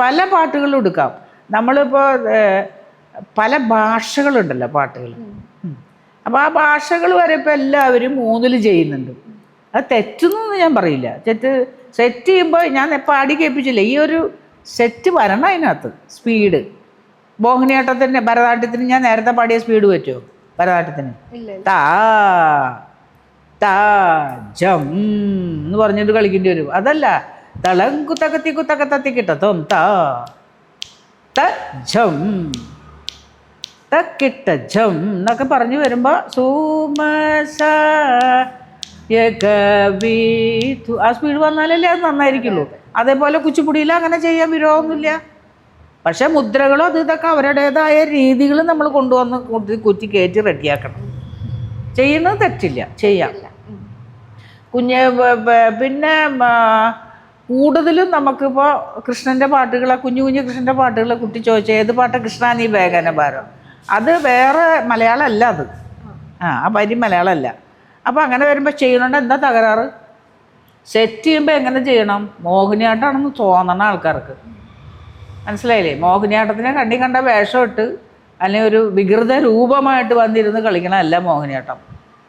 പല പാട്ടുകളും എടുക്കാം. നമ്മളിപ്പോൾ പല ഭാഷകളുണ്ടല്ലോ പാട്ടുകൾ അപ്പോൾ ആ ഭാഷകൾ വരെ ഇപ്പോൾ എല്ലാവരും മൂന്നിൽ ചെയ്യുന്നുണ്ട്. അത് തെറ്റുന്നൊന്നും ഞാൻ പറയില്ല. തെറ്റ് സെറ്റ് ചെയ്യുമ്പോൾ ഞാൻ പാടി കേൾപ്പിച്ചില്ല ഈ ഒരു സെറ്റ് വരണം അതിനകത്ത് സ്പീഡ് മോഹിനിയാട്ടത്തിന് ഭരതനാട്യത്തിന് ഞാൻ നേരത്തെ പാടിയ സ്പീഡ് പറ്റുമോ ഭരതനാട്യത്തിന്. താ താ ജം എന്ന് പറഞ്ഞിട്ട് കളിക്കേണ്ടി വരും. അതല്ല തളം കുത്തക്കത്തി കുത്തക്കത്തത്തി കിട്ടത്തും താ. ത ജം. തക്കിട്ട ജം എന്നൊക്കെ പറഞ്ഞു വരുമ്പോൾ സൂമസ യകവീതു. ആ സ്പീഡ് വന്നാലല്ലേ അത് നന്നായിരിക്കുള്ളൂ. അതേപോലെ കുച്ചിപ്പുടിയിൽ അങ്ങനെ ചെയ്യാൻ വിരോധമൊന്നുമില്ല. പക്ഷെ മുദ്രകളും അത് ഇതൊക്കെ അവരുടേതായ രീതികൾ നമ്മൾ കൊണ്ടുവന്ന് കുത്തി കുത്തി കയറ്റി റെഡിയാക്കണം. ചെയ്യുന്നത് തെറ്റില്ല. ചെയ്യാം. കുഞ്ഞ് പിന്നെ കൂടുതലും നമുക്കിപ്പോൾ കൃഷ്ണന്റെ പാട്ടുകളെ കുഞ്ഞു കുഞ്ഞു കൃഷ്ണന്റെ പാട്ടുകളെ കുട്ടി ചോദിച്ചാൽ ഏത് പാട്ട് കൃഷ്ണ നീ വേഗന ഭാരം അത് വേറെ മലയാളമല്ല അത്. ആ ആ പരി മലയാളമല്ല. അപ്പോൾ അങ്ങനെ വരുമ്പോൾ ചെയ്യണോണ്ട് എന്താ തകരാറ്? സെറ്റ് ചെയ്യുമ്പോൾ എങ്ങനെ ചെയ്യണം? മോഹിനിയാട്ടമാണെന്ന് തോന്നണം ആൾക്കാർക്ക്. മനസ്സിലായില്ലേ? മോഹിനിയാട്ടത്തിനെ കണ്ടി കണ്ട വേഷം ഇട്ട് അല്ലെങ്കിൽ ഒരു വികൃത രൂപമായിട്ട് വന്നിരുന്ന് കളിക്കണമല്ല മോഹിനിയാട്ടം.